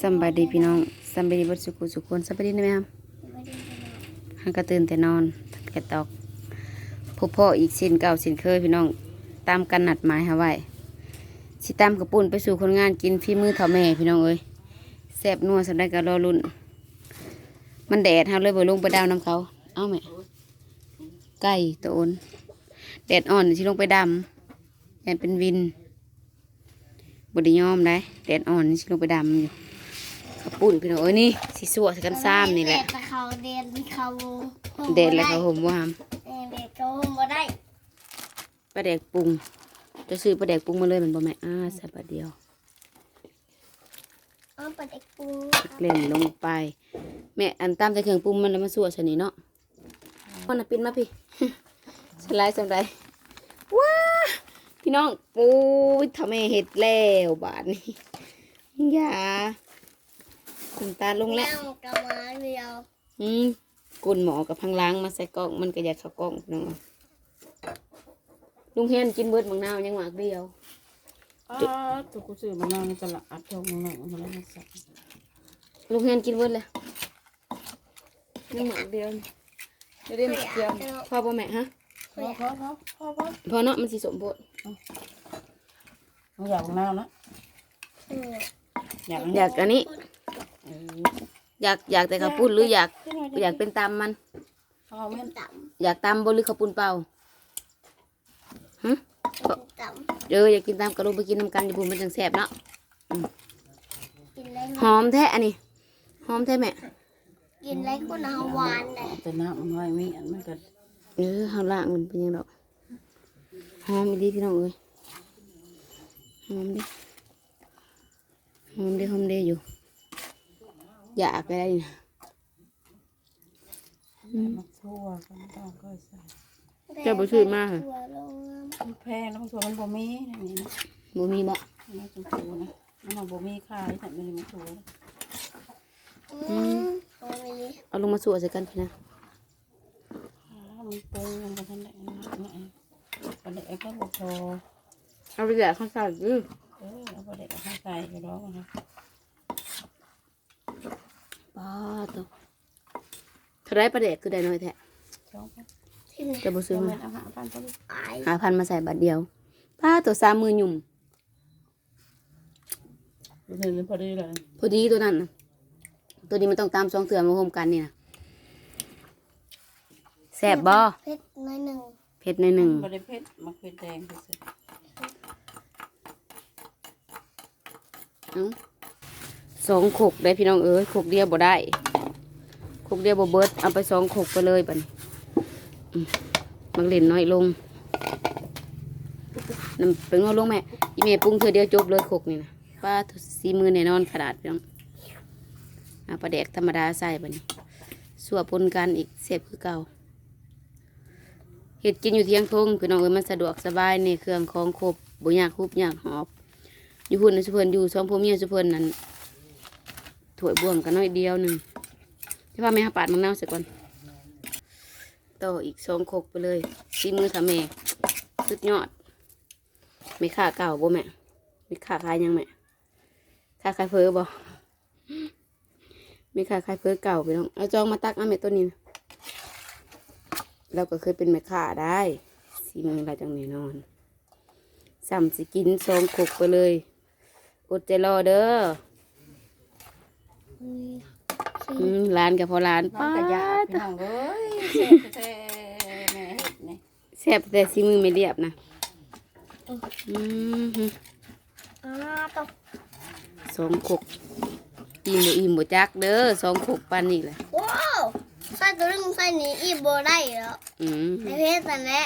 สำบายดีพี่น้องสำบายดีเบัดสุขุสุขคนสำบายดีนะแม่ครับหันก็ตื่นแต่นอนกระตอกพบพ่ออีกสินเก่าสินเคยพี่น้อง ตามกันนัดหมายหาไว้สิตามกระปุ่นไปสู่คนงานกินฝีมือเท่าแม่พี่น้องเอ้ยแซ่บนัวสำได้ก็รอรุ่น มันแดดเฮาเลยบ่ลงไปดาวน้ำเขา เอาแม่ไก่ตัวโอนแดดอ่อนสิลงไปดำแดดเป็นวินบไดยอมได้แดดอ่อนนี่สิลงไปดำอยู่ ขับปุ่นพี่น้องเอ้ยนี่สิสัวใส่กันซ้ำนี่แหละเด็ดเขาเด็ดเขาแดดแล้วเขาห่มว่ามเด็ดเขาห่มบ่ได้ปลาแดกปรุง จะซื้อปลาแดกปรุงมาเลยมันบ่แม่อ่าใส่ปลาเดียวเอาปลาเด็กปูเล่นลงไปแม่อันตามแต่เครื่องปรุงมันแล้วมาสัวชนิดเนาะมันน่ะปินมาพี่สไลด์สำไรว้าพี่น้องปูทำให้เห็ดแล้วบาทนี้อย่า น้ำตาลลงแล้ว นั่งกระมาเดียวอืมกุนหมอกับพังล้างมาใส่กล่องมันก็อยากเข้ากล่องพี่น้องลุงเฮียนกินเบิดบางนาวยังหมากเดียวอ้าตัวกูซื้อมานานในตลาดทองหนังมาแล้วมาสั่งลุงเฮียนกินเบิดเลยยังหมากเดียวเดี๋ยวเดี๋ยวหมากเดียวพอป่ะแม่ฮะพอพอพอพอพอพอเนาะมันสิสมบูรณ์มึงอยากนาวนะเอออยากอยากอันนี้เอออยากอยากแต่ข้าวปุ้นหรืออยากอยากเป็นตำมัน เอาไม่ต่อยากตำบ่หรือข้าวปุ้นเปล่าฮะำต่เอออยากกินตำกระดูกไปกินน้ำกันอยู่บุญมันจังแซ่บเนาะำกินไรหอมแท้อันนี้หอมแท้แม่กินไรคนเอาหวานเลยแต่น้ำมันไว้ไม่อันมันก็เออเฮาล่างมันเป็นยังดอกหอมอีดีพี่น้องเอ้ยหอมดิหอมดิหอมดิอยู่ อยากอะไรนะมักทั่วกันต้องก็ใส่เจ้าบ่ชื่อมากเหรอตัวลงน้มันแพงแล้วมันถั่วมันบ่มีอย่างนี้นะบ่มีบ่มันชมพูนะมันเอาบ่มีขายแต่มันมีถั่วำอืมโอ้ยเอาลงมาสัวใส่กันพี่นะแล้วมันปรุงมันก็ทันได้นะประเดี๋ยวก็บ่พอเอาไปแจกข้าวสารอือเออแล้วประเดี๋ยวข้าวใส่ไปร้องนะ ป้าตัวเท่าไรประเด็กคือได้น้อยแท้ช่องก็ที่ไหนจะบ่ซื้อเงิมานเอาหาพันก็ได้อายหาพันมาใส่บาทเดียวป้าตัวสามมือหยุ่มเงินพอดีเลยพอดีตัวนั้นนะตัวนี้มันต้องตามสองเสือมาโฮมกันนี่นะแซ่บบ่เพชรน้อยหนึ่งเผ็ดหน่อยหนึ่งบริเพชรมะเขือแดงไปสิเอ้า สองขกได้พี่น้องเอ้ยขกเดียวบ่ได้ขกเดียวบ่เบิดเอาไปสองขกไปเลยบัดนี้อืมมันเล่นน้อยลงน้ำเป็นงอลงแม่อีเมปรุงเธอเดียวจบเลยขกนี่นะป้าสีมือแน่นอนขนาดพี่น้องเอาปลาแดกธรรมดาใส่บัดนี้สัวปนกันอีกเสพคือเก่าเห็ดกินอยู่เที่ยงทงพี่น้องเอ้ยมันสะดวกสบายในเครื่องของครบบ่ยากคุบยากหอบอยู่หุ่นในสุเพิ่นอยู่สองพ่อเมียสุเพิ่นนั่น ถ้วยบวงกันน้อยเดียวหนึ่งที่ว่าแม่หาปาดมังนาวเสร็จก่อนต่ออีกสองโคกไปเลยซีมือทำแม่สุดยอดไม่ค่าเก่าบ่แม่ไม่ค่าขายยังแม่ค่าขายเฟอบ่ไม่ค่าขายเฟอเก่าไปน้องเอาจองมาตักเอาแม่ตัวนี้เราก็เคยเป็นแม่ค้าได้ซีมือเราจังแน่นอนสัมสิกินสองขกไปเลยอดใจรอเด้อ อืมอืมร้านกับพอร้านน้องป้ากระยาดพี่น้องเอ้ยแซ่บแม่เห็ดนี่แซ่บแต่ซีมือไม่เรียบนะอืมฮึอ่าตกสองขกอิ่มบ่อิ่มบ่จักเด้อสองขกปานนี้แหละว้าวใส่ตัวนึงใส่นี้อีโบได้เหรออืมในเพชรนั่นแหละ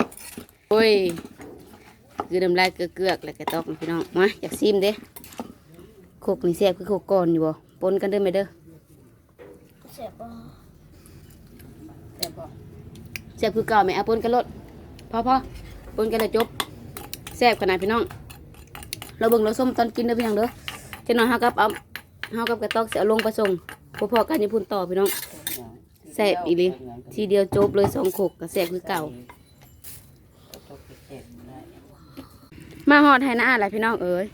โอ้ยคือน้ำลายเกือกๆแล้วก็ตอกนะพี่น้องมาอยากซิมเด้ขกนี่แซ่บคือขกก่อนอยู่บ่ ปนกันเด้อไหมเด้อเสียบแซ่บบ่แซ่บคือเก่าไหมเอาปนกันรดพอพอปนกันเลยจบแซ่บขนาดพี่น้อง เราเบิ่งเราส้มตอนกินเด้อพี่น้องเด้อจะนอนเฮากับเอาเฮากับกระตอกเสียลงไปส่งพอๆกันอย่าพุ่นต่อพี่น้องแซ่บอีหลีทีเดียวจบเลยสองขกก็แซ่บคือเก่า มาฮอดให้หน้าอะไรพี่น้องเอ้ย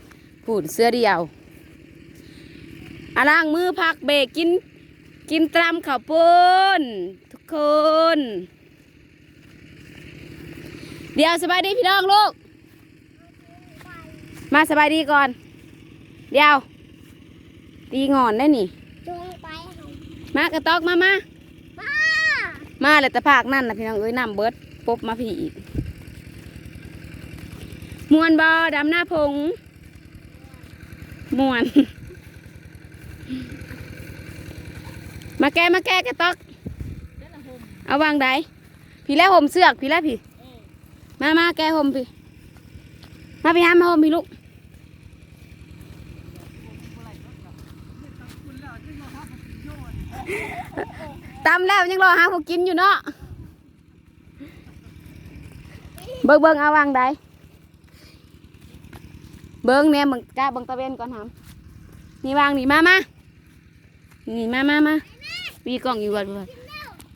ปูนเสื้อเดียว อาล้างมือพักเบรกกิน กินตรำข้าวปุ้นทุกคน เดี๋ยวสบายดีพี่น้องลูก มาสบายดีก่อน เดี๋ยว ตีงอนได้นี่จงไปมากระตอกมามามามาเลยแต่ภาคนั่นนะพี่น้องเอ้ยน้ำเบิดปบมาพี่อีกมวนบอดำหน้าพงมวน มาแก้มาแก้กระตอก เอาวางใดพี่แล้วห่มเสือกพี่แล้วพี่มามาแก้ห่มพี่ มาพี่ฮามมาห่มพี่ลูกตำแล้วยังรอหาพวกกินอยู่เนาะเบิ่งเบิ่งเอาวางใดเบิ่งเนี่ยมึงกล้าเบิ่งตะเวนก่อนหามนี่วางนี่มามา นี่มามามามีกล้องอยู่ก่อนก่อน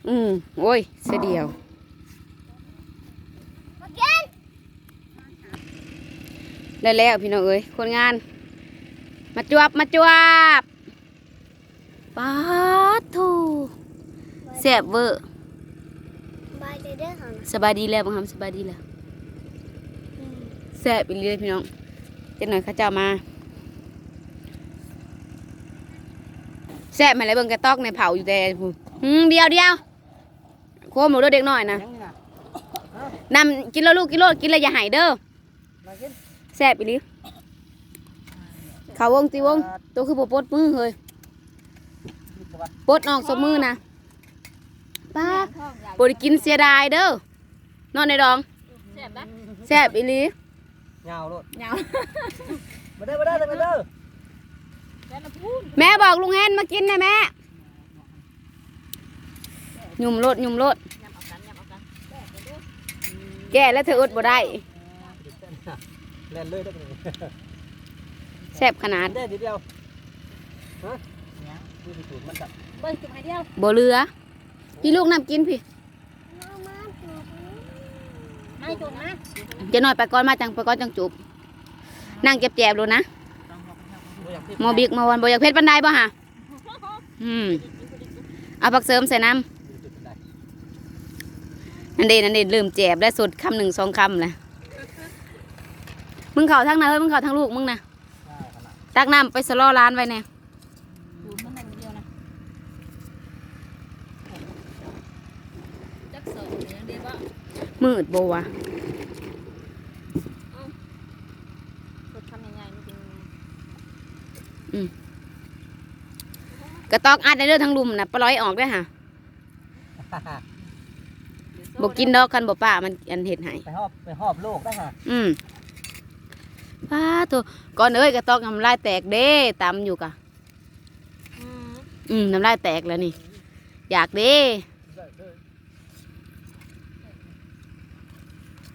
อืมโอ้ยเสียเดียวมาเก็นได้แล้วพี่น้องเอ้ยคนงาน มาจวบมาจวบป๊าดทูแซ่บเวอร์บายเด้อหงสบายดีแล้วบังคับสบายดีแล้วแซ่บอีหลีเลยพี่น้องเจ้าหน่อยเข้าเจ้ามา ซ่บมาแล้วเบิ่งกระตอกในเผาอยู่แต่พูนอืมเดียวเดียวโคมหมูเด้อเด็กหน่อยนะยังนี่นะนำกินแล้วลูกกินโลดกินแล้วอย่าใหายเด้อมากินแซ่บอีหลีเขาวงตีวงตัวคือปปดมือเฮ้ยนี่ตัวปลดออกสมมือนะป้าปวดกินเสียดายเด้อนอนในดองแซ่บนะแซ่บอีหลียาวโลดเหงามาเด้อมาเด้อมาเด้อ แม่บอกลุงแฮนมากินนะแม่หยุ่มรถหยุ่มรถแก่แล้วเธออดบ่ได้เล่นเลยได้อเป็นแซ่บขนาดได้ทีเดียวฮะดูสิตูดมันจับเบิ้งจุ่มให้เดียวบ่เหลือพี่ลูกน้ำกินพี่ไม่จุ่มนะจะหน่อยไปก่อนมาจังไปก่อนจังจุบนั่งเจ็บแจบๆดูนะบ่อยากที่ หมอบิ๊กหมาวันบ่อยากเพชรบันไดบ่ฮะอืมเอาผักเสริมใส่น้ำนั่นเด่นนั่นเด่นลืมแจบได้สุดคำหนึ่งสองคำเลยมึงเข่าทั้งนะเฮ้ยมึงเข่าทั้งลูกมึงนะตักน้ำไปสลอร้านไว้เนี่ยดูมันนั่นเดียวนะจักสองอย่างเดียวว่ามืดโบวะ กดทำยังไงมันเป็น กระตอกอัดในเรื่องทั้งลุมนะปล่อยออกด้วยฮะบกินดอกคันบ่ป้ามันอันเห็ดให้ไปหอบไปหอบโลกได้ฮะอืมป้าตัวก่อนเอ้ยกระตอกน้ำลายแตกเด้ตำอยู่กะ อืมอืมน้ำลายแตกแล้วนี่ อยากเด้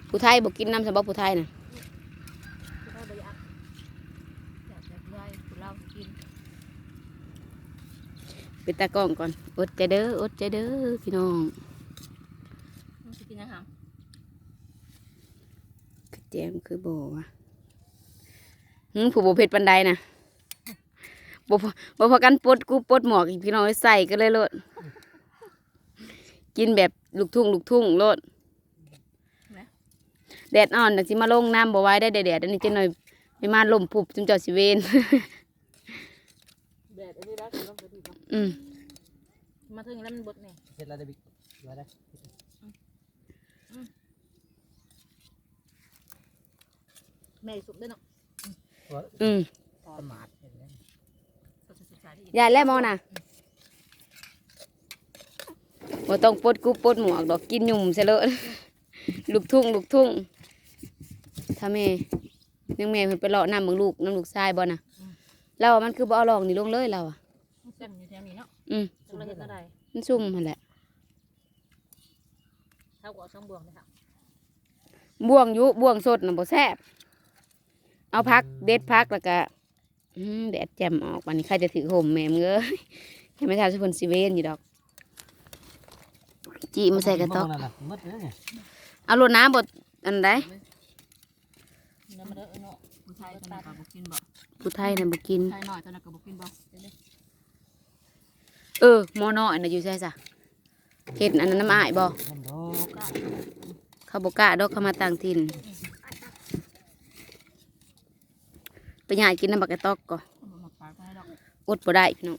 ผู้ไทยบอกกินน้ำสำบักผู้ไทยนะ เราไปอะอยากจะได้เรากิน เป็นตากล้องก่อน อดใจเด้อ อดใจเด้อพี่น้องมันจะกินอาหารกระแจมคือโบวะหืมผู้โบเผ็ดปันไดนะบ่พอบ่พอกันปลดกูปลดหมอกอีกพี่น้องใส่กันเลยโลด กินแบบลูกทุ่งลูกทุ่งโลดแดดอ่อนน่ะสิมาลงน้ำบ่ไหว้ได้แดดๆอันนี้จะหน่อยไปมาลมผุบจุมเจ้าสิเวนแดดอันนี้นะคือต้องไปที่ครับอืมมาถึงแล้วมันบดเนี่ยเสร็จแล้วได้บิ๊กไว้ได้แม่สุกด้วยเนาะว่าอืมสมาร์ทเห็นไหมก็จะศึกษาที่ยายแล้วมอน่ะบ่ต้องปลดกูปลดหมวกดอกกินหยุ่มซะเลยลูกทุ่งลูกทุ่งถ้าแม่ยังแม่เพิ่นไปเลาะน้ำเบิ่งลูกน้ำลูกชายบ่น่ะ เราว่ามันคือบ่เอาลองนี่ลงเลยเราอะแซ่บอยู่แถวนี้เนาะอืมจังเลยเห็นอะไรมันซุ่มหั่นแหละ เท่ากับช่องบวงเลยค่ะบ่วงอยู่บ่วงสดน่ะบ่แซ่บเอาพักเด็ดพักแล้วก็อืมแดดแจ่มออกวันนี้ใครจะถือห่มแม่มึงเอ้ยให้ไม่ทานสุพลสิเวนอยู่ดอกจีมาใส่กระต๊อกนั่นน่ะมืดเลยเนี่ยเอารดน้ำบดอันใดน้ำมันเด้อเนาะผู้ชายตัวนั้นก็บ่กินบ่ ผู้ไทยน่ะบ่กินชายน้อยตัวนั้นก็บ่กินบ่เดี๋ยวเออหมอน้อยน่ะอยู่ใช่ซะเฮ็ดอันนั้นน้ำอายบ่มันดอกเขาบ่กล้าดอกเขามาต่างถิ่นไปหากินน้ำบักกะตอกก่อนมาปากไม่ดอกอดบ่ได้พี่น้อง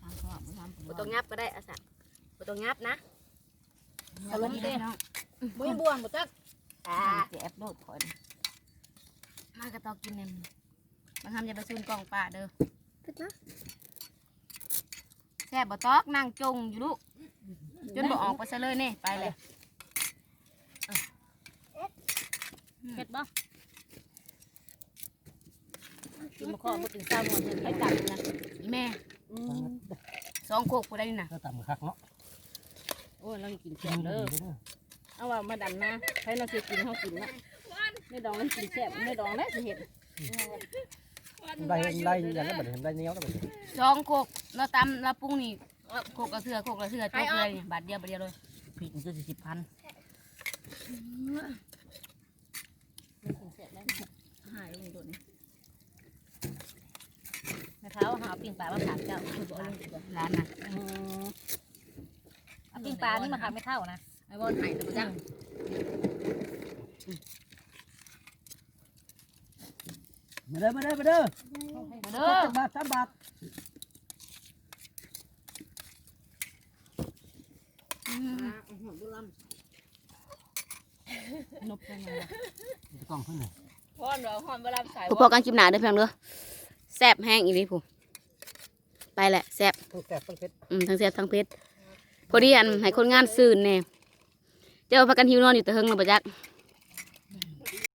ทางเขาไม่ทำบ่ต้องงับก็ได้อาสะบ่ต้องงับนะเขาล้มเต้นบ่ยังบ่วงบ่จักอ่าสิแอบโดดถอย มากระตอกกินเนี่ยบางคำจะไปซูนกล่องป่าเด้อแซ่บบ่ตอกนั่งจงอยู่ลูกจนบ่ออกไปซะเลยนี่ไปเลยเฮ็ดบ่กินมาข้อบ่ถึงเช้าหมดไปตัดนะอีแม่สองโคกกูได้นี่นะก็ต่ำคักเนาะโอ้ยเรากินแซ่บเด้อเอาว่ามาดันนะให้เราสิกินเฮากินนะ ไม่ดองมันกินแซ่บไม่ดองแล้วสิเฮ็ดได้ได้อย่างนั้นแบบเห็นได้เนี้ยแล้วแบบสองโคกเราตำเราปรุงนี่โคกกระเสือโคกกระเสือจบเลยนี่บาทเดียวบาทเดียวเลยผิดมันจะสิบพันหายลงโดนนะคะหาปิ้งปลามาถามเจ้าคือบอกร้านน่ะเอาปิ้งปลานี่มาขายไม่เท่านะไอ้บอลไห้ตะจัง มาเด้อมาเด้อมาเด้อมาเด้อบาทสามบาทนบเป็นไงกล่องขึ้นเลยฮ้อนเราฮ้อนเวลาใส่ผู้พอกันกินหนาเด้อเพียงเด้อแซ่บแห้งอีนี่ผู้ไปแหละแซ่บทั้งแสบทั้งเพชรอืมทั้งแซ่บทั้งเผ็ดพอดีอันให้คนงานซื่นแน่เจ้าพากันหิวนอนอยู่แต่เฮิงเราประจักเ